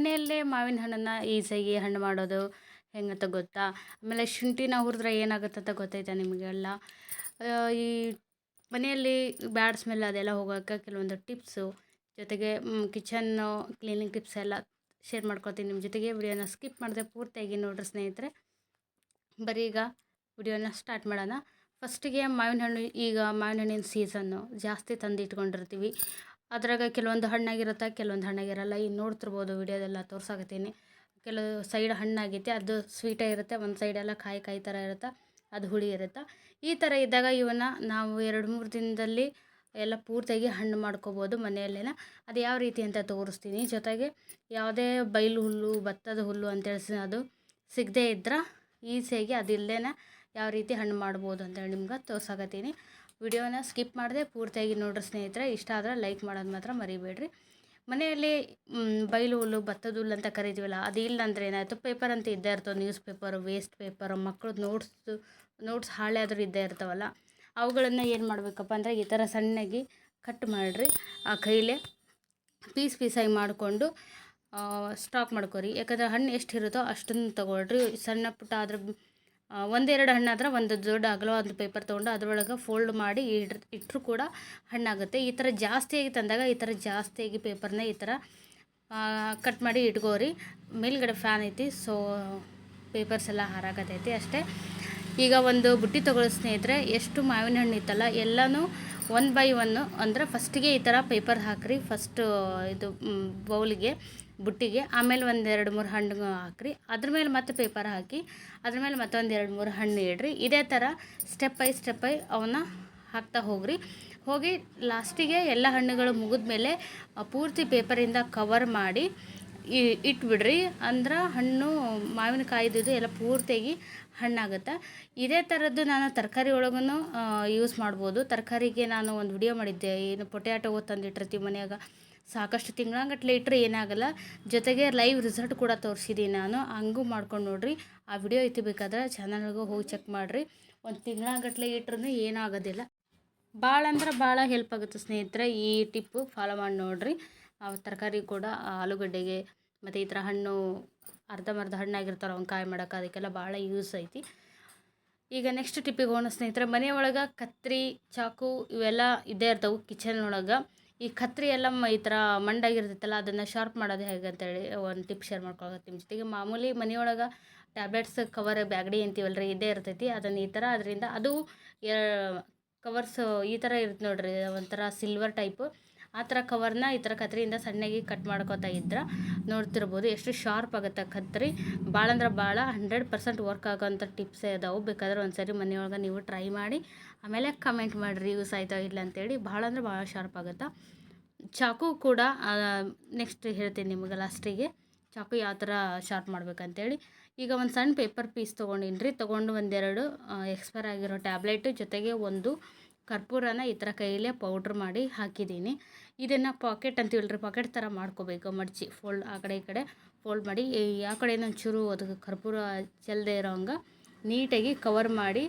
ಮನೆಯಲ್ಲೇ ಮಾವಿನ ಹಣ್ಣನ್ನು ಈಸಿಯಾಗಿ ಹಣ್ಣು ಮಾಡೋದು ಹೆಂಗಂತ ಗೊತ್ತಾ? ಆಮೇಲೆ ಶುಂಠಿನ ಹುರಿದ್ರೆ ಏನಾಗುತ್ತೆ ಅಂತ ಗೊತ್ತೈತಾ ನಿಮಗೆಲ್ಲ ಈ ಮನೆಯಲ್ಲಿ ಬ್ಯಾಡ್ ಸ್ಮೆಲ್ ಅದೆಲ್ಲ ಹೋಗೋಕೆ ಕೆಲವೊಂದು ಟಿಪ್ಸು. ಜೊತೆಗೆ ಕಿಚನ್ನು, ಕ್ಲೀನಿಂಗ್ ಟಿಪ್ಸ್ ಎಲ್ಲ ಶೇರ್ ಮಾಡ್ಕೊತೀನಿ ನಿಮ್ಮ ಜೊತೆಗೆ. ವಿಡಿಯೋನ ಸ್ಕಿಪ್ ಮಾಡಿದೆ ಪೂರ್ತಿಯಾಗಿ ನೋಡ್ರಿ ಸ್ನೇಹಿತರೆ. ಬರೀ ಈಗ ವಿಡಿಯೋನ ಸ್ಟಾರ್ಟ್ ಮಾಡೋಣ. ಫಸ್ಟಿಗೆ ಮಾವಿನ ಹಣ್ಣು, ಈಗ ಮಾವಿನ ಹಣ್ಣಿನ ಸೀಸನ್ನು ಜಾಸ್ತಿ ತಂದು ಇಟ್ಕೊಂಡಿರ್ತೀವಿ ಅದ್ರಾಗ ಕೆಲವೊಂದು ಹಣ್ಣಾಗಿರುತ್ತೆ, ಕೆಲವೊಂದು ಹಣ್ಣಾಗಿರಲ್ಲ. ಈಗ ನೋಡ್ತಿರ್ಬೋದು, ವಿಡಿಯೋದೆಲ್ಲ ತೋರ್ಸಾಕತ್ತೀನಿ. ಕೆಲವು ಸೈಡ್ ಹಣ್ಣಾಗೈತಿ, ಅದು ಸ್ವೀಟೇ ಇರುತ್ತೆ, ಒಂದು ಸೈಡೆಲ್ಲ ಕಾಯಿ ಕಾಯಿ ಥರ ಇರುತ್ತೆ, ಅದು ಹುಳಿ ಇರುತ್ತೆ. ಈ ಥರ ಇದ್ದಾಗ ಇವನ್ನ ನಾವು ಎರಡು ಮೂರು ದಿನದಲ್ಲಿ ಎಲ್ಲ ಪೂರ್ತಿಯಾಗಿ ಹಣ್ಣು ಮಾಡ್ಕೋಬೋದು ಮನೆಯಲ್ಲೇನ. ಅದು ಯಾವ ರೀತಿ ಅಂತ ತೋರಿಸ್ತೀನಿ. ಜೊತೆಗೆ ಯಾವುದೇ ಬೈಲು ಹುಲ್ಲು, ಭತ್ತದ ಹುಲ್ಲು ಅಂತೇಳಿ ಅದು ಸಿಗದೇ ಇದ್ರೆ ಈಸಿಯಾಗಿ ಅದಿಲ್ಲದೇನೆ ಯಾವ ರೀತಿ ಹಣ್ಣು ಮಾಡ್ಬೋದು ಅಂತೇಳಿ ನಿಮ್ಗೆ ತೋರ್ಸಾಕತ್ತೀನಿ. ವಿಡಿಯೋನ ಸ್ಕಿಪ್ ಮಾಡದೆ ಪೂರ್ತಿಯಾಗಿ ನೋಡ್ರಿ ಸ್ನೇಹಿತರೆ. ಇಷ್ಟ ಆದರೆ ಲೈಕ್ ಮಾಡೋದು ಮಾತ್ರ ಮರಿಬೇಡ್ರಿ. ಮನೆಯಲ್ಲಿ ಬೈಲು ಹುಲ್ಲು, ಭತ್ತದ ಹುಲ್ಲು ಅಂತ ಕರಿತೀವಲ್ಲ, ಅದು ಇಲ್ಲ ಅಂದರೆ ಏನಾಯಿತು? ಪೇಪರ್ ಅಂತ ಇದ್ದೇ ಇರ್ತವೆ, ನ್ಯೂಸ್ ಪೇಪರ್ ವೇಸ್ಟ್ ಪೇಪರು ಮಕ್ಕಳು ನೋಟ್ಸು ನೋಟ್ಸ್ ಹಾಳೆ ಆದರೂ ಇದ್ದೇ ಇರ್ತಾವಲ್ಲ, ಅವುಗಳನ್ನು ಏನು ಮಾಡಬೇಕಪ್ಪ ಅಂದರೆ ಈ ಥರ ಸಣ್ಣಗೆ ಕಟ್ ಮಾಡಿರಿ. ಆ ಕೈಲೇ ಪೀಸ್ ಪೀಸಾಗಿ ಮಾಡಿಕೊಂಡು ಸ್ಟಾಕ್ ಮಾಡ್ಕೊರಿ. ಯಾಕಂದರೆ ಹಣ್ಣು ಎಷ್ಟು ಇರುತ್ತೋ ಅಷ್ಟನ್ನು ತೊಗೊಳ್ರಿ. ಸಣ್ಣ ಪುಟ್ಟ ಅದ್ರ ಒಂದೆರಡು ಹಣ್ಣಾದ್ರೆ ಒಂದು ದೊಡ್ಡ ಒಂದು ಪೇಪರ್ ತೊಗೊಂಡು ಅದರೊಳಗೆ ಫೋಲ್ಡ್ ಮಾಡಿ ಇಡ್ರ್ ಇಟ್ಟರು ಕೂಡ ಹಣ್ಣಾಗುತ್ತೆ. ಈ ಥರ ಜಾಸ್ತಿಯಾಗಿ ತಂದಾಗ ಈ ಥರ ಜಾಸ್ತಿಯಾಗಿ ಪೇಪರ್ನ ಈ ಥರ ಕಟ್ ಮಾಡಿ ಇಟ್ಕೋರಿ. ಮೇಲ್ಗಡೆ ಫ್ಯಾನ್ ಐತಿ ಸೊ ಪೇಪರ್ಸ್ ಎಲ್ಲ ಹಾರಾಕತೈತಿ ಅಷ್ಟೇ. ಈಗ ಒಂದು ಬುಟ್ಟಿ ತೊಗೊಳ್ಳೋ ಸ್ನೇಹಿತರೆ, ಎಷ್ಟು ಮಾವಿನ ಹಣ್ಣು ಇತ್ತಲ್ಲ, ಎಲ್ಲನೂ ಒನ್ ಬೈ ಒನ್ನು ಅಂದರೆ ಫಸ್ಟಿಗೆ ಈ ಥರ ಪೇಪರ್ ಹಾಕ್ರಿ ಫಸ್ಟು ಇದು ಬೌಲಿಗೆ, ಬುಟ್ಟಿಗೆ, ಆಮೇಲೆ ಒಂದು ಎರಡು ಮೂರು ಹಣ್ಣು ಹಾಕ್ರಿ. ಅದ್ರ ಮೇಲೆ ಮತ್ತೆ ಪೇಪರ್ ಹಾಕಿ, ಅದ್ರ ಮೇಲೆ ಮತ್ತೊಂದು ಎರಡು ಮೂರು ಹಣ್ಣು ಇಡ್ರಿ. ಇದೇ ಥರ ಸ್ಟೆಪ್ ಬೈ ಸ್ಟೆಪ್ ಬೈ ಅವನ್ನ ಹಾಕ್ತಾ ಹೋಗ್ರಿ. ಹೋಗಿ ಲಾಸ್ಟಿಗೆ ಎಲ್ಲ ಹಣ್ಣುಗಳು ಮುಗಿದ ಮೇಲೆ ಪೂರ್ತಿ ಪೇಪರಿಂದ ಕವರ್ ಮಾಡಿ ಇಟ್ಬಿಡ್ರಿ ಅಂದ್ರೆ ಹಣ್ಣು ಮಾವಿನಕಾಯ್ದು ಎಲ್ಲ ಪೂರ್ತಿಯಾಗಿ ಹಣ್ಣಾಗುತ್ತೆ. ಇದೇ ಥರದ್ದು ನಾನು ತರಕಾರಿ ಒಳಗೂ ಯೂಸ್ ಮಾಡ್ಬೋದು. ತರಕಾರಿಗೆ ನಾನು ಒಂದು ವಿಡಿಯೋ ಮಾಡಿದ್ದೆ. ಏನು ಪೊಟ್ಯಾಟೊ ತಂದಿಟ್ಟಿರ್ತೀವಿ ಮನೆಯಾಗ. ಸಾಕಷ್ಟು ತಿಂಗಳಂಗಟ್ಲೆ ಇಟ್ಟರೆ ಏನಾಗಲ್ಲ. ಜೊತೆಗೆ ಲೈವ್ ರಿಸಲ್ಟ್ ಕೂಡ ತೋರಿಸಿದ್ದೀನಿ ನಾನು. ಹಂಗೂ ಮಾಡ್ಕೊಂಡು ನೋಡ್ರಿ. ಆ ವಿಡಿಯೋ ಇತ್ತು ಬೇಕಾದ್ರೆ ಚಾನಲ್ಗೂ ಹೋಗಿ ಚೆಕ್ ಮಾಡಿರಿ. ಒಂದು ತಿಂಗಳಂಗಟ್ಲೆ ಇಟ್ರೂ ಏನಾಗೋದಿಲ್ಲ. ಭಾಳ ಅಂದ್ರೆ ಭಾಳ ಹೆಲ್ಪ್ ಆಗುತ್ತೆ ಸ್ನೇಹಿತರೆ. ಈ ಟಿಪ್ಪು ಫಾಲೋ ಮಾಡಿ ನೋಡ್ರಿ. ತರಕಾರಿ ಕೂಡ ಆಲೂಗಡ್ಡೆಗೆ ಮತ್ತು ಈ ಥರ ಹಣ್ಣು ಅರ್ಧಂಬರ್ಧ ಹಣ್ಣಾಗಿರ್ತಾವೆ ಅವ್ನ ಕಾಯಿ ಮಾಡೋಕೆ ಅದಕ್ಕೆಲ್ಲ ಭಾಳ ಯೂಸ್ ಐತಿ. ಈಗ ನೆಕ್ಸ್ಟ್ ಟಿಪ್ಪಿಗೆ ಹೋಗೋಣ ಸ್ನೇಹಿತರೆ, ಮನೆ ಒಳಗೆ ಕತ್ರಿ, ಚಾಕು ಇವೆಲ್ಲ ಇದ್ದೇ ಇರ್ತವೆ ಕಿಚನ್ ಒಳಗೆ ಈ ಕತ್ರಿ ಎಲ್ಲ ಈ ಥರ ಮಂಡಾಗಿರ್ತೈತಲ್ಲ, ಅದನ್ನು ಶಾರ್ಪ್ ಮಾಡೋದು ಹೇಗೆ ಅಂತೇಳಿ ಒಂದು ಟಿಪ್ ಶೇರ್ ನಿಮ್ಮ ಜೊತೆಗೆ. ಮಾಮೂಲಿ ಮನೆಯೊಳಗೆ ಟ್ಯಾಬ್ಲೆಟ್ಸ್ ಕವರ್ ಬ್ಯಾಗಡಿ ರೀ ಇದೇ ಇರ್ತೈತಿ. ಅದನ್ನು ಈ ಥರ ಅದರಿಂದ ಅದು ಕವರ್ಸ್ ಈ ಥರ ಇರುತ್ತೆ ನೋಡಿರಿ, ಒಂಥರ ಸಿಲ್ವರ್ ಟೈಪು ಆ ಥರ ಕವರ್ನ ಈ ಥರ ಕತ್ರಿಯಿಂದ ಸಣ್ಣಗೆ ಕಟ್ ಮಾಡ್ಕೋತಾ ಇದ್ರೆ, ನೋಡ್ತಿರ್ಬೋದು. ಎಷ್ಟು ಶಾರ್ಪ್ ಆಗುತ್ತೆ ಕತ್ರಿ. ಭಾಳ ಅಂದ್ರೆ ಭಾಳ ಹಂಡ್ರೆಡ್ ಪರ್ಸೆಂಟ್ ವರ್ಕ್ ಆಗೋಂಥ ಟಿಪ್ಸೇ ಅದಾವೆ. ಬೇಕಾದ್ರೆ ಒಂದು ಸರಿ ಮನೆಯೊಳಗೆ ನೀವು ಟ್ರೈ ಮಾಡಿ, ಆಮೇಲೆ ಕಮೆಂಟ್ ಮಾಡಿರಿ, ಯೂಸ್ ಆಯ್ತಾ ಇಲ್ಲ ಅಂತೇಳಿ. ಭಾಳ ಅಂದ್ರೆ ಭಾಳ ಶಾರ್ಪ್ ಆಗುತ್ತೆ. ಚಾಕು ಕೂಡ ನೆಕ್ಸ್ಟ್ ಹೇಳ್ತೀನಿ ನಿಮಗೆ ಲಾಸ್ಟಿಗೆ ಚಾಕು ಯಾವ ಥರ ಶಾರ್ಪ್ ಮಾಡ್ಬೇಕಂತೇಳಿ. ಈಗ ಒಂದು ಸಣ್ಣ ಪೇಪರ್ ಪೀಸ್ ತೊಗೊಂಡಿನ್ರಿ. ರೀ ತೊಗೊಂಡು ಒಂದೆರಡು ಎಕ್ಸ್ಪೈರ್ ಆಗಿರೋ ಟ್ಯಾಬ್ಲೆಟ್ ಜೊತೆಗೆ ಒಂದು ಕರ್ಪೂರನ ಈ ಥರ ಕೈಯಲ್ಲೇ ಪೌಡ್ರ್ ಮಾಡಿ ಹಾಕಿದ್ದೀನಿ. ಇದನ್ನು ಪಾಕೆಟ್ ಅಂತ ರೀ ಪಾಕೆಟ್ ಥರ ಮಾಡ್ಕೋಬೇಕು. ಮಡಚಿ, ಫೋಲ್ಡ್ ಆ ಕಡೆ ಈ ಕಡೆ ಫೋಲ್ಡ್ ಮಾಡಿ ಯಾವ ಕಡೆ ಒಂಚೂರು ಅದಕ್ಕೆ ಕರ್ಪೂರ ಚೆಲ್ಲದೆ ಇರೋ ಹಂಗೆ ನೀಟಾಗಿ ಕವರ್ ಮಾಡಿ,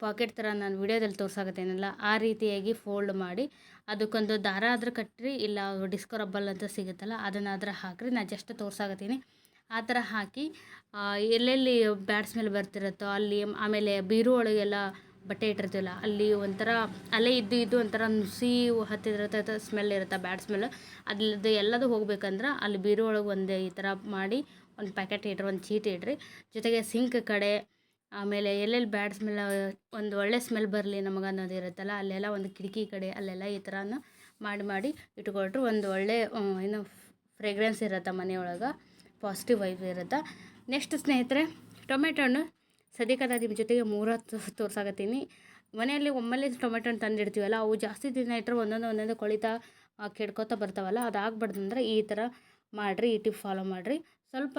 ಪಾಕೆಟ್ ಥರ ನಾನು ವಿಡಿಯೋದಲ್ಲಿ ತೋರ್ಸಾಕತ್ತೇನಲ್ಲ ಆ ರೀತಿಯಾಗಿ ಫೋಲ್ಡ್ ಮಾಡಿ, ಅದಕ್ಕೊಂದು ದಾರ ಆದರೂ ಕಟ್ಟಿರಿ ಇಲ್ಲ ಡಿಸ್ಕೋ ರಬ್ಬಲ್ ಅಂತ ಸಿಗುತ್ತಲ್ಲ, ಅದನ್ನಾದ್ರೆ ಹಾಕಿರಿ. ನಾನು ಜಸ್ಟ್ ತೋರ್ಸಾಕತ್ತೀನಿ. ಆ ಥರ ಹಾಕಿ ಎಲ್ಲೆಲ್ಲಿ ಬ್ಯಾಟ್ಸ್ ಮೇಲೆ ಬರ್ತಿರುತ್ತೋ ಅಲ್ಲಿ, ಆಮೇಲೆ ಬೀರು ಒಳಗೆಲ್ಲ ಬಟ್ಟೆ ಇಟ್ಟಿರ್ತೀವಲ್ಲ, ಅಲ್ಲಿ ಒಂಥರ ಅಲ್ಲೇ ಇದ್ದು ಇದ್ದು ಒಂಥರ ನುಸಿ ಹತ್ತಿರತ ಸ್ಮೆಲ್ ಇರುತ್ತೆ ಬ್ಯಾಡ್ ಸ್ಮೆಲ್ ಅದ್ರದ್ದು ಎಲ್ಲದು ಹೋಗ್ಬೇಕಂದ್ರೆ ಅಲ್ಲಿ ಬೀರು ಒಳಗೆ ಒಂದು ಈ ಥರ ಮಾಡಿ ಒಂದು ಪ್ಯಾಕೆಟ್ ಇಟ್ರಿ ಒಂದು ಚೀಟಿ ಇಡ್ರಿ. ಜೊತೆಗೆ ಸಿಂಕ್ ಕಡೆ, ಆಮೇಲೆ ಎಲ್ಲೆಲ್ಲಿ ಬ್ಯಾಡ್ ಸ್ಮೆಲ್ ಒಂದು ಒಳ್ಳೆ ಸ್ಮೆಲ್ ಬರಲಿ ನಮಗೆ ಅನ್ನೋದು ಇರುತ್ತಲ್ಲ, ಅಲ್ಲೆಲ್ಲ ಒಂದು ಕಿಟಕಿ ಕಡೆ ಅಲ್ಲೆಲ್ಲ ಈ ಥರನ ಮಾಡಿ ಮಾಡಿ ಇಟ್ಕೊಳ್ರಿ ಒಂದು ಒಳ್ಳೆ ಏನು ಫ್ರೇಗ್ರೆನ್ಸ್ ಇರುತ್ತೆ ಮನೆಯೊಳಗೆ ಪಾಸಿಟಿವ್ ವೈಬ್ ಇರುತ್ತೆ. ನೆಕ್ಸ್ಟ್ ಸ್ನೇಹಿತರೆ ಟೊಮೆಟೊ ಹಣ್ಣು. ಸದ್ಯಕ್ಕೆ ನಿಮ್ಮ ಜೊತೆಗೆ ಮೂರು ಹತ್ತು ತೋರ್ಸಾಕತ್ತೀನಿ ಮನೆಯಲ್ಲಿ ಒಮ್ಮೆಲೆ ಟೊಮೆಟೊ ಹಣ್ಣು ತಂದಿಡ್ತೀವಲ್ಲ, ಅವು ಜಾಸ್ತಿ ದಿನ ಇಟ್ಟರೆ ಒಂದೊಂದು ಒಂದೊಂದು ಕೊಳಿತಾ ಕೆಡ್ಕೋತ ಬರ್ತಾವಲ್ಲ, ಅದು ಅಂದರೆ ಈ ಥರ ಮಾಡಿರಿ, ಈ ಟಿಪ್ ಫಾಲೋ ಮಾಡಿರಿ. ಸ್ವಲ್ಪ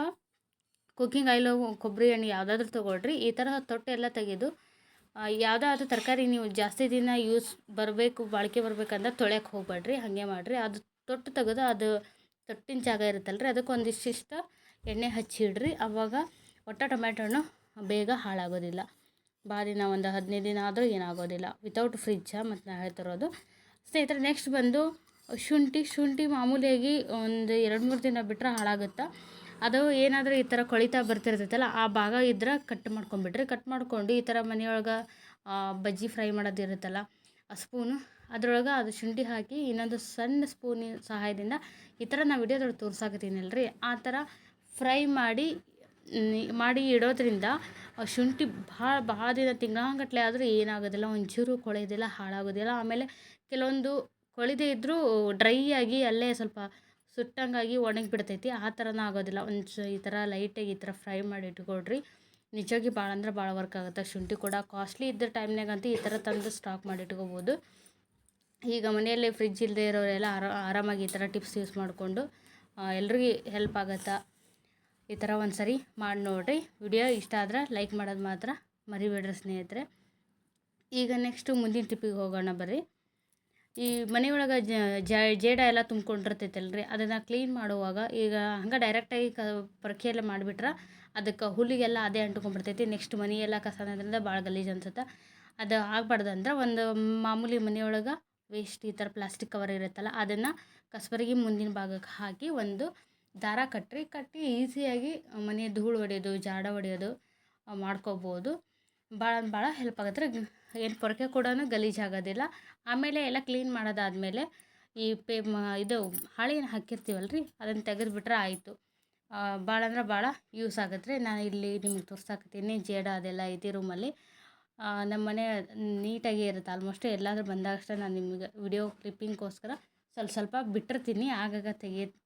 ಕುಕ್ಕಿಂಗ್ ಆಯಿಲು, ಕೊಬ್ಬರಿ ಎಣ್ಣೆ ಯಾವುದಾದ್ರೂ ತೊಗೊಳ್ರಿ. ಈ ಥರ ತೊಟ್ಟೆ ಎಲ್ಲ ತೆಗೆದು ಯಾವುದಾದ್ರೂ ತರಕಾರಿ ನೀವು ಜಾಸ್ತಿ ದಿನ ಯೂಸ್ ಬರಬೇಕು, ಬಾಳಿಕೆ ಬರ್ಬೇಕಂದ್ರೆ ತೊಳೆಯಕ್ಕೆ ಹೋಗ್ಬೇಡ್ರಿ, ಹಾಗೆ ಮಾಡಿರಿ. ಅದು ತೊಟ್ಟು ತೆಗೆದು ಅದು ತೊಟ್ಟಿನ ಜಾಗ ಇರುತ್ತಲ್ರಿ ಅದಕ್ಕೆ ಒಂದಿಷ್ಟಿಷ್ಟು ಎಣ್ಣೆ ಹಚ್ಚಿಡ್ರಿ. ಅವಾಗ ಒಟ್ಟ ಟೊಮೆಟೊ ಹಣ್ಣು ಬೇಗ ಹಾಳಾಗೋದಿಲ್ಲ. ದಿನ ಒಂದು ಹದಿನೈದು ದಿನ ಆದರೂ ಏನಾಗೋದಿಲ್ಲ. ವಿತೌಟ್ ಫ್ರಿಜ್ಜ ಮತ್ತು ನಾ ಹೇಳ್ತಿರೋದು ಸ್ನೇಹಿತರೆ ನೆಕ್ಸ್ಟ್ ಬಂದು ಶುಂಠಿ ಶುಂಠಿ ಮಾಮೂಲಿಯಾಗಿ ಒಂದು ಎರಡು, ಮೂರು ದಿನ ಬಿಟ್ಟರೆ ಹಾಳಾಗುತ್ತೆ? ಅದು ಏನಾದರೂ ಈ ಥರ ಕೊಳಿತಾ ಬರ್ತಿರ್ತೈತಲ್ಲ, ಆ ಭಾಗ ಇದ್ರೆ ಕಟ್ ಮಾಡ್ಕೊಂಬಿಡ್ರಿ ಕಟ್ ಮಾಡ್ಕೊಂಡು ಈ ಥರ ಮನೆಯೊಳಗೆ ಬಜ್ಜಿ ಫ್ರೈ ಮಾಡೋದಿರುತ್ತಲ್ಲ ಆ ಸ್ಪೂನು ಅದರೊಳಗೆ ಅದು ಶುಂಠಿ ಹಾಕಿ ಇನ್ನೊಂದು ಸಣ್ಣ ಸ್ಪೂನಿನ ಸಹಾಯದಿಂದ ಈ ಥರ ನಾವು ವಿಡಿಯೋದೊಳಗೆ ತೋರ್ಸಾಕತ್ತೀನಲ್ಲ ರೀ ಆ ಥರ ಫ್ರೈ ಮಾಡಿ ಮಾಡಿ ಇಡೋದ್ರಿಂದ ಶುಂಠಿ ಭಾಳ ಭಾಳ ದಿನ ತಿಂಗಳಾಂಗಟ್ಲೆ ಆದರೂ ಏನಾಗೋದಿಲ್ಲ, ಒಂಚೂರು ಕೊಳೆಯೋದಿಲ್ಲ ಹಾಳಾಗೋದಿಲ್ಲ. ಆಮೇಲೆ ಕೆಲವೊಂದು ಕೊಳೆದೇ ಇದ್ದರೂ ಡ್ರೈ ಆಗಿ ಅಲ್ಲೇ ಸ್ವಲ್ಪ ಸುಟ್ಟಂಗಾಗಿ ಒಣಗಿ ಬಿಡ್ತೈತಿ. ಆ ಥರನೂ ಆಗೋದಿಲ್ಲ. ಒಂದು ಈ ಥರ ಲೈಟಾಗಿ ಈ ಥರ ಫ್ರೈ ಮಾಡಿ ಇಟ್ಕೊಳ್ರಿ. ನಿಜವಾಗಿ ಭಾಳ ಅಂದ್ರೆ ಭಾಳ ವರ್ಕ್ ಆಗುತ್ತೆ. ಶುಂಠಿ ಕೂಡ ಕಾಸ್ಟ್ಲಿ ಇದ್ದ ಟೈಮ್ನಾಗಂತೂ ಈ ಥರ ತಂದು ಸ್ಟಾಕ್ ಮಾಡಿ ಇಟ್ಕೋಬೋದು. ಈಗ ಮನೆಯಲ್ಲಿ ಫ್ರಿಜ್ ಇಲ್ಲದೆ ಇರೋರೆಲ್ಲ ಆರಾ, ಆರಾಮಾಗಿ ಈ ಥರ ಟಿಪ್ಸ್ ಯೂಸ್ ಮಾಡಿಕೊಂಡು ಎಲ್ರಿಗೂ ಹೆಲ್ಪ್ ಆಗತ್ತೆ? ಈ ಥರ ಒಂದು ಸರಿ ಮಾಡಿ ನೋಡಿರಿ. ವಿಡಿಯೋ ಇಷ್ಟ ಆದ್ರೆ ಲೈಕ್ ಮಾಡೋದು ಮಾತ್ರ ಮರಿಬೇಡ್ರಿ ಸ್ನೇಹಿತರೆ. ಈಗ ನೆಕ್ಸ್ಟು ಮುಂದಿನ ಟಿಪ್ಪಿಗೆ ಹೋಗೋಣ ಬರ್ರಿ. ಈ ಮನೆಯೊಳಗೆ ಜೇಡ ಎಲ್ಲ ತುಂಬ್ಕೊಂಡಿರ್ತೈತಲ್ಲ ರೀ ಅದನ್ನು ಕ್ಲೀನ್ ಮಾಡುವಾಗ ಈಗ ಹಂಗೆ ಡೈರೆಕ್ಟಾಗಿ ಕ ಪ್ರಕ್ರಿಯೆಲ್ಲ ಮಾಡಿಬಿಟ್ರೆ ಅದಕ್ಕೆ ಹುಲ್ಲಿಗೆಲ್ಲ ಅದೇ ಅಂಟ್ಕೊಂಡ್ಬಿಡ್ತೈತಿ. ನೆಕ್ಸ್ಟ್ ಮನೆಯೆಲ್ಲ ಕಸ ಅನ್ನೋದ್ರಿಂದ ಭಾಳ ಗಲೀಜು ಅನ್ಸುತ್ತೆ. ಅದು ಆಗ್ಬಾರ್ದು ಅಂದ್ರೆ ಒಂದು ಮಾಮೂಲಿ ಮನೆಯೊಳಗೆ ವೇಸ್ಟ್ ಈ ಥರ ಪ್ಲಾಸ್ಟಿಕ್ ಕವರ್ ಇರುತ್ತಲ್ಲ, ಅದನ್ನು ಕಸಬರಿಗೆ ಮುಂದಿನ ಭಾಗಕ್ಕೆ ಹಾಕಿ ಒಂದು ದಾರ ಕಟ್ಟಿರಿ ಕಟ್ಟಿ ಈಸಿಯಾಗಿ ಮನೆ ಧೂಳು ಹೊಡೆಯೋದು ಜಾಡ ಹೊಡೆಯೋದು ಮಾಡ್ಕೋಬೋದು. ಭಾಳ ಭಾಳ ಹೆಲ್ಪ್ ಆಗತ್ತೆ. ರೀ ಏನು ಪೊರಕೆ ಕೂಡ ಗಲೀಜು ಆಗೋದಿಲ್ಲ. ಆಮೇಲೆ ಎಲ್ಲ ಕ್ಲೀನ್ ಮಾಡೋದಾದಮೇಲೆ ಈ ಪೇ ಇದು ಹಾಳೆನ ಹಾಕಿರ್ತೀವಲ್ಲ ರೀ ಅದನ್ನು ತೆಗೆದುಬಿಟ್ರೆ ಆಯಿತು. ಭಾಳ ಅಂದ್ರೆ ಭಾಳ ಯೂಸ್ ಆಗತ್ತೆ. ರೀ ನಾನು ಇಲ್ಲಿ ನಿಮ್ಗೆ ತೋರ್ಸಾಕತ್ತೀನಿ, ಜೇಡ ಅದೆಲ್ಲ ಐತಿ ರೂಮಲ್ಲಿ ನಮ್ಮ ಮನೆ ನೀಟಾಗಿ ಇರುತ್ತೆ. ಆಲ್ಮೋಸ್ಟ್ ಎಲ್ಲಾದರೂ ಬಂದಾಗಷ್ಟೇ ನಾನು ನಿಮಗೆ ವಿಡಿಯೋ ಕ್ಲಿಪ್ಪಿಂಗ್ಗೋಸ್ಕರ ಸ್ವಲ್ಪ ಸ್ವಲ್ಪ ಬಿಟ್ಟಿರ್ತೀನಿ. ಆಗಾಗ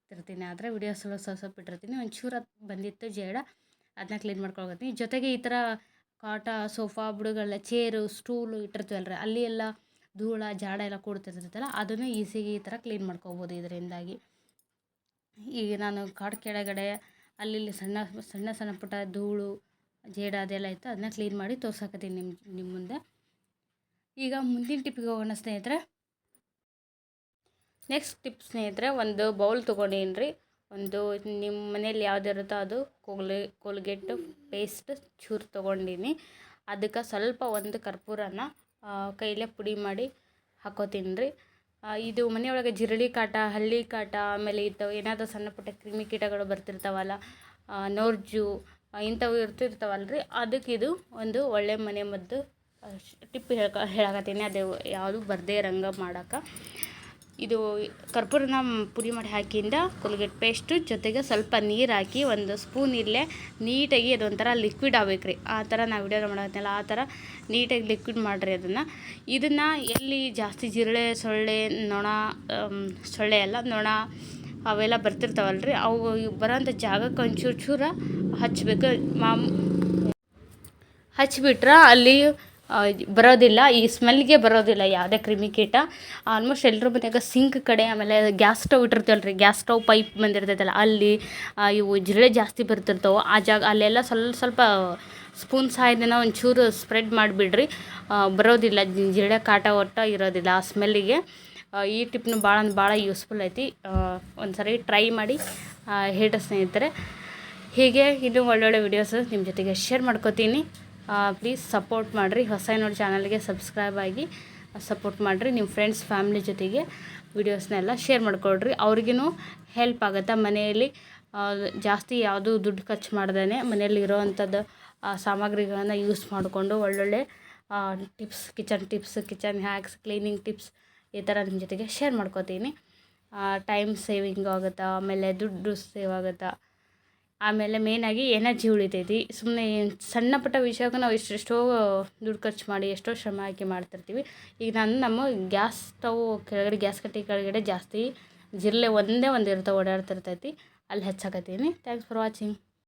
ತೆಗಿತಿರ್ತೀನಿ ಆದರೆ ವಿಡಿಯೋ ಎಲ್ಲ ಸ್ವಲ್ಪ ಸ್ವಲ್ಪ ಇಟ್ಟಿರ್ತೀನಿ. ಒಂಚೂರು ಬಂದಿತ್ತು ಜೇಡ. ಅದನ್ನ ಕ್ಲೀನ್ ಮಾಡ್ಕೊಳಕತ್ತೀನಿ ಜೊತೆಗೆ ಈ ಥರ ಕಾಟ ಸೋಫಾ ಬುಡಗಳೆಲ್ಲ ಚೇರು ಸ್ಟೂಲು ಇಟ್ಟಿರ್ತೀವಲ್ಲ ರೀ ಅಲ್ಲಿ ಎಲ್ಲ ಧೂಳ, ಜಾಡ ಎಲ್ಲ ಕೂಡ್ತಿರ್ತೈತಲ್ಲ ಅದನ್ನು ಈಸಿಗೆ ಈ ಥರ ಕ್ಲೀನ್ ಮಾಡ್ಕೋಬೋದು ಇದರಿಂದಾಗಿ. ಈಗ ನಾನು ಕಾಟ್ ಕೆಳಗಡೆ ಅಲ್ಲಿ ಸಣ್ಣ ಸಣ್ಣ ಸಣ್ಣ ಪುಟ್ಟ ಧೂಳು, ಜೇಡ ಅದೆಲ್ಲ ಇತ್ತು. ಅದನ್ನ ಕ್ಲೀನ್ ಮಾಡಿ ತೋರ್ಸಾಕತ್ತೀನಿ ನಿಮ್ಮ ನಿಮ್ಮ ಮುಂದೆ. ಈಗ ಮುಂದಿನ ಟಿಪ್ಪಿಗೆ ಹೋಗೋಣ ಸ್ನೇಹಿತರೆ. ನೆಕ್ಸ್ಟ್ ಟಿಪ್ ಸ್ನೇಹಿತರೆ, ಒಂದು ಬೌಲ್ ತೊಗೊಂಡೇನ್ರಿ. ಒಂದು ನಿಮ್ಮ ಮನೇಲಿ ಯಾವುದಿರುತ್ತೋ ಅದು ಕೋಲ್ಗೆ ಕೋಲ್ಗೇಟ್ ಪೇಸ್ಟ್ ಚೂರು ತೊಗೊಂಡಿನಿ. ಅದಕ್ಕೆ ಸ್ವಲ್ಪ ಒಂದು ಕರ್ಪೂರನ ಕೈಲೇ ಪುಡಿ ಮಾಡಿ ಹಾಕೋತೀನಿ ಇದು ಮನೆಯೊಳಗೆ ಜಿರಳಿ ಕಾಟ, ಹಳ್ಳಿ ಕಾಟ, ಆಮೇಲೆ ಇದು ಏನಾದರೂ ಸಣ್ಣ ಪುಟ್ಟ ಕ್ರಿಮಿಕೀಟಗಳು ಬರ್ತಿರ್ತಾವಲ್ಲ ನೋರ್ಜು ಇಂಥವು ಇರ್ತಿರ್ತಾವಲ್ಲ ರೀ ಅದಕ್ಕೆ ಇದು ಒಂದು ಒಳ್ಳೆ ಮನೆ ಮದ್ದು ಟಿಪ್ ಹೇಳ್ಕ, ಹೇಳಕತ್ತೀನಿ. ಅದು ಯಾವುದು ಬರದೇ ರಂಗ ಮಾಡೋಕೆ. ಇದು ಕರ್ಪೂರನ ಪುಡಿ ಮಾಡಿ ಹಾಕಿಂದ ಕೋಲ್ಗೇಟ್ ಪೇಸ್ಟು, ಜೊತೆಗೆ ಸ್ವಲ್ಪ ನೀರು ಹಾಕಿ ಒಂದು ಸ್ಪೂನ್ ಇಲ್ಲೇ ನೀಟಾಗಿ ಅದೊಂಥರ ಲಿಕ್ವಿಡ್ ಆಗ್ಬೇಕು ರೀ ಆ ಥರ ನಾವು ವಿಡಿಯೋ ಮಾಡತ್ತಲ್ಲ ಆ ಥರ ನೀಟಾಗಿ ಲಿಕ್ವಿಡ್ ಮಾಡಿರಿ ಅದನ್ನು. ಇದನ್ನು ಎಲ್ಲಿ ಜಾಸ್ತಿ ಜಿರಳೆ, ಸೊಳ್ಳೆ, ನೊಣ ಸೊಳ್ಳೆ ಅಲ್ಲ, ನೊಣ ಅವೆಲ್ಲ ಬರ್ತಿರ್ತಾವಲ್ಲ ರೀ ಅವು ಬರೋಂಥ ಜಾಗಕ್ಕೆ ಒಂಚೂರು ಚೂರ ಹಚ್ಚಬೇಕು ಮಾಮ್ ಹಚ್ಚಿಬಿಟ್ರೆ ಅಲ್ಲಿ ಬರೋದಿಲ್ಲ, ಈ ಸ್ಮೆಲ್ಗೆ ಬರೋದಿಲ್ಲ ಯಾವುದೇ ಕ್ರಿಮಿಕೀಟ ಆಲ್ಮೋಸ್ಟ್ ಎಲ್ಲರೂ ಮನೆಯಾಗ ಸಿಂಕ್ ಕಡೆ, ಆಮೇಲೆ ಗ್ಯಾಸ್ ಸ್ಟವ್ ಇಟ್ಟಿರ್ತೀವಲ್ಲ ರೀ ಗ್ಯಾಸ್ ಸ್ಟವ್ ಪೈಪ್ ಬಂದಿರ್ತೈತಲ್ಲ, ಅಲ್ಲಿ ಇವು ಜಿರಳೆ ಜಾಸ್ತಿ ಬರ್ತಿರ್ತವೆ. ಆ ಜಾಗ, ಅಲ್ಲೆಲ್ಲ ಸ್ವಲ್ಪ ಸ್ವಲ್ಪ ಸ್ಪೂನ್ ಸಹಾಯದಿಂದ ಒಂಚೂರು ಸ್ಪ್ರೆಡ್ ಮಾಡಿಬಿಡ್ರಿ. ಬರೋದಿಲ್ಲ, ಜಿರಳೆ ಕಾಟ ಒಟ್ಟ ಇರೋದಿಲ್ಲ ಆ ಸ್ಮೆಲ್ಲಿಗೆ. ಈ ಟಿಪ್ನು ಭಾಳ ಅಂದ್ರೆ ಭಾಳ ಯೂಸ್ಫುಲ್ ಐತಿ. ಒಂದು ಸರಿ ಟ್ರೈ ಮಾಡಿ ಹೇಳಿ ಸ್ನೇಹಿತರೆ. ಹೀಗೆ ಇನ್ನೂ ಒಳ್ಳೊಳ್ಳೆ ವೀಡಿಯೋಸ್ ನಿಮ್ಮ ಜೊತೆಗೆ ಶೇರ್ ಮಾಡ್ಕೋತೀನಿ. ಪ್ಲೀಸ್ ಸಪೋರ್ಟ್ ಮಾಡಿರಿ. ಹೊಸ ನೋಡಿ ಚಾನಲ್ಗೆ ಸಬ್ಸ್ಕ್ರೈಬ್ ಆಗಿ ಸಪೋರ್ಟ್ ಮಾಡಿರಿ. ನಿಮ್ಮ ಫ್ರೆಂಡ್ಸ್ ಫ್ಯಾಮ್ಲಿ ಜೊತೆಗೆ ವಿಡಿಯೋಸ್ನೆಲ್ಲ ಶೇರ್ ಮಾಡಿಕೊಡ್ರಿ ಅವ್ರಿಗೂ ಹೆಲ್ಪ್ ಆಗುತ್ತೆ. ಮನೆಯಲ್ಲಿ ಜಾಸ್ತಿ ಯಾವುದು ದುಡ್ಡು ಖರ್ಚು ಮಾಡ್ದೇ ಮನೆಯಲ್ಲಿ ಇರೋವಂಥದ್ದು ಸಾಮಗ್ರಿಗಳನ್ನು ಯೂಸ್ ಮಾಡಿಕೊಂಡು ಒಳ್ಳೊಳ್ಳೆ tips kitchen tips kitchen hacks cleaning tips ಈ ಥರ ನಿಮ್ಮ ಜೊತೆಗೆ ಶೇರ್ ಮಾಡ್ಕೋತೀನಿ. ಟೈಮ್ ಸೇವಿಂಗ್ ಆಗುತ್ತೆ? ಆಮೇಲೆ ದುಡ್ಡು ಸೇವ್ ಆಗುತ್ತೆ? ಆಮೇಲೆ ಮೇಯ್ನಾಗಿ ಎನರ್ಜಿ ಉಳಿತೈತಿ. ಸುಮ್ಮನೆ ಸಣ್ಣ ಪುಟ್ಟ ವಿಷಯಕ್ಕೆ ನಾವು ಎಷ್ಟೆಷ್ಟೋ ದುಡ್ಡು ಖರ್ಚು ಮಾಡಿ, ಎಷ್ಟೋ ಶ್ರಮ ಹಾಕಿ ಮಾಡ್ತಿರ್ತೀವಿ. ಈಗ ನಾನು, ನಮ್ಮ ಗ್ಯಾಸ್ ಸ್ಟವ್ ಕೆಳಗಡೆ ಗ್ಯಾಸ್ ಕಟ್ಟಿ ಕೆಳಗಡೆ ಜಾಸ್ತಿ ಜಿರಲೆ ಒಂದೇ ಒಂದು ಇರ್ತಾವೆ ಓಡಾಡ್ತಿರ್ತೈತಿ. ಅಲ್ಲಿ ಹಚ್ಚಾಕತ್ತೀನಿ. Thanks for watching